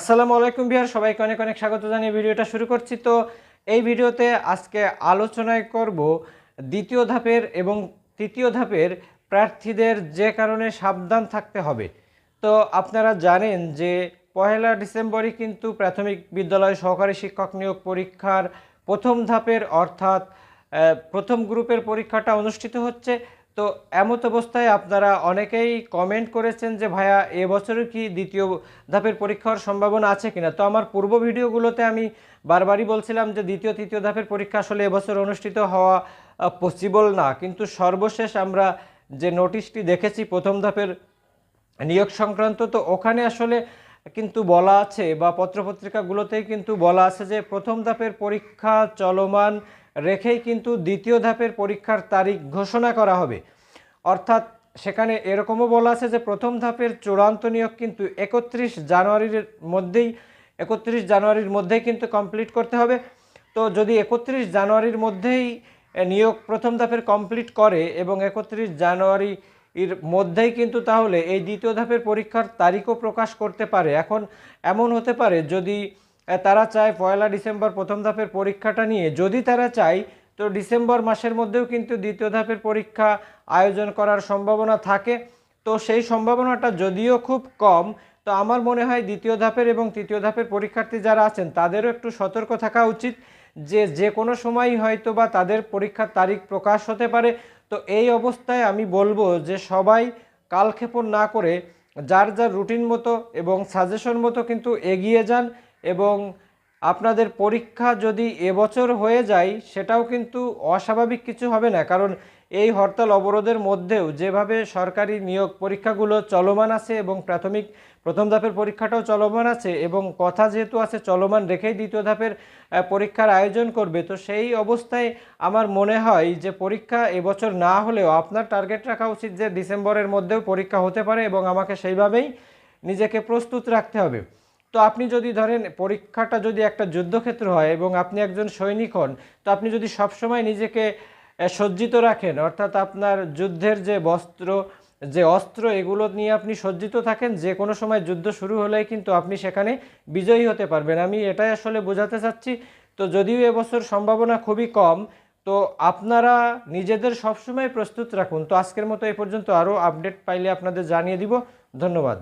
আসসালামু আলাইকুম বিহার সবাইকে অনেক অনেক স্বাগত জানিয়ে ভিডিওটা শুরু করছি। তো এই ভিডিওতে আজকে আলোচনায় করব দ্বিতীয় ধাপের এবং তৃতীয় ধাপের প্রার্থীদের যে কারণে সাবধান থাকতে হবে। তো আপনারা জানেন যে পহেলা ডিসেম্বরই কিন্তু প্রাথমিক বিদ্যালয় সহকারী শিক্ষক নিয়োগ পরীক্ষার প্রথম ধাপের অর্থাৎ প্রথম গ্রুপের পরীক্ষাটা অনুষ্ঠিত হচ্ছে। তো এমত অবস্থায় আপনারা অনেকেই কমেন্ট করেছেন যে, ভাইয়া এবছরও কি দ্বিতীয় ধাপের পরীক্ষার সম্ভাবনা আছে কিনা? তো আমার পূর্ব ভিডিওগুলোতে আমি বারবারই বলছিলাম যে, দ্বিতীয়, তৃতীয় ধাপের পরীক্ষা আসলে এবছর অনুষ্ঠিত হওয়া পসিবল না। কিন্তু সর্বশেষ আমরা যে নোটিশটি দেখেছি, প্রথম ধাপের নিয়োগ সংক্রান্ত, তো ওখানে আসলে কিন্তু বলা আছে বা পত্রপত্রিকাগুলোতেই কিন্তু বলা আছে যে, প্রথম ধাপের পরীক্ষা চলমান রেখেই কিন্তু দ্বিতীয় ধাপের পরীক্ষার তারিখ ঘোষণা করা হবে। অর্থাৎ সেখানে এরকমও বলা আছে যে প্রথম ধাপের চূড়ান্ত নিয়োগ কিন্তু একত্রিশ জানুয়ারির মধ্যেই, একত্রিশ জানুয়ারির মধ্যেই কিন্তু কমপ্লিট করতে হবে। তো যদি একত্রিশ জানুয়ারির মধ্যেই নিয়োগ প্রথম ধাপের কমপ্লিট করে এবং একত্রিশ জানুয়ারি এর মধ্যেই কিন্তু তাহলে এই দ্বিতীয় ধাপের পরীক্ষার তারিখও প্রকাশ করতে পারে। এখন এমন হতে পারে যদি তারা চায় পয়লা ডিসেম্বর প্রথম ধাপের পরীক্ষাটা নিয়ে। যদি তারা চায়, তো ডিসেম্বর মাসের মধ্যেও কিন্তু দ্বিতীয় ধাপের পরীক্ষা আয়োজন করার সম্ভাবনা থাকে। তো সেই সম্ভাবনাটা যদিও খুব কম, তো আমার মনে হয় দ্বিতীয় ধাপের এবং তৃতীয় ধাপের পরীক্ষার্থী যারা আছেন, তাদেরও একটু সতর্ক থাকা উচিত যে যে কোনো সময়ই হয়তো বা তাদের পরীক্ষার তারিখ প্রকাশ হতে পারে। তো এই অবস্থায় আমি বলব যে, সবাই কালক্ষেপণ না করে যার যার রুটিন মতো এবং সাজেশন মতো কিন্তু এগিয়ে যান। এবং আপনাদের পরীক্ষা যদি এবছর হয়ে যায়, সেটাও কিন্তু অস্বাভাবিক কিছু হবে না। কারণ এই হরতাল অবরোধের মধ্যেও যেভাবে সরকারি নিয়োগ পরীক্ষাগুলো চলমান আছে এবং প্রাথমিক প্রথম ধাপের পরীক্ষাটাও চলমান আছে এবং কথা যেহেতু আছে, চলমান রেখেই দ্বিতীয় ধাপের পরীক্ষার আয়োজন করবে, তো সেই অবস্থায় আমার মনে হয় যে পরীক্ষা এবছর না হলেও আপনার টার্গেট রাখা উচিত যে ডিসেম্বরের মধ্যেও পরীক্ষা হতে পারে এবং আমাকে সেইভাবেই নিজেকে প্রস্তুত রাখতে হবে। তো আপনি যদি ধরেন, পরীক্ষাটা যদি একটা যুদ্ধক্ষেত্র হয় এবং আপনি একজন সৈনিক হন, তো আপনি যদি সবসময় নিজেকে সজ্জিত রাখেন, অর্থাৎ আপনার যুদ্ধের যে বস্ত্র, যে অস্ত্র, এগুলো নিয়ে আপনি সজ্জিত থাকেন, যে কোনো সময় যুদ্ধ শুরু হলেই কিন্তু আপনি সেখানে বিজয়ী হতে পারবেন। আমি এটাই আসলে বোঝাতে চাচ্ছি, তো যদিও এবছর সম্ভাবনা খুবই কম, তো আপনারা নিজেদের সবসময় প্রস্তুত রাখুন। তো আজকের মতো এই পর্যন্ত আরও আপডেট পাইলে আপনাদের জানিয়ে দিব। ধন্যবাদ।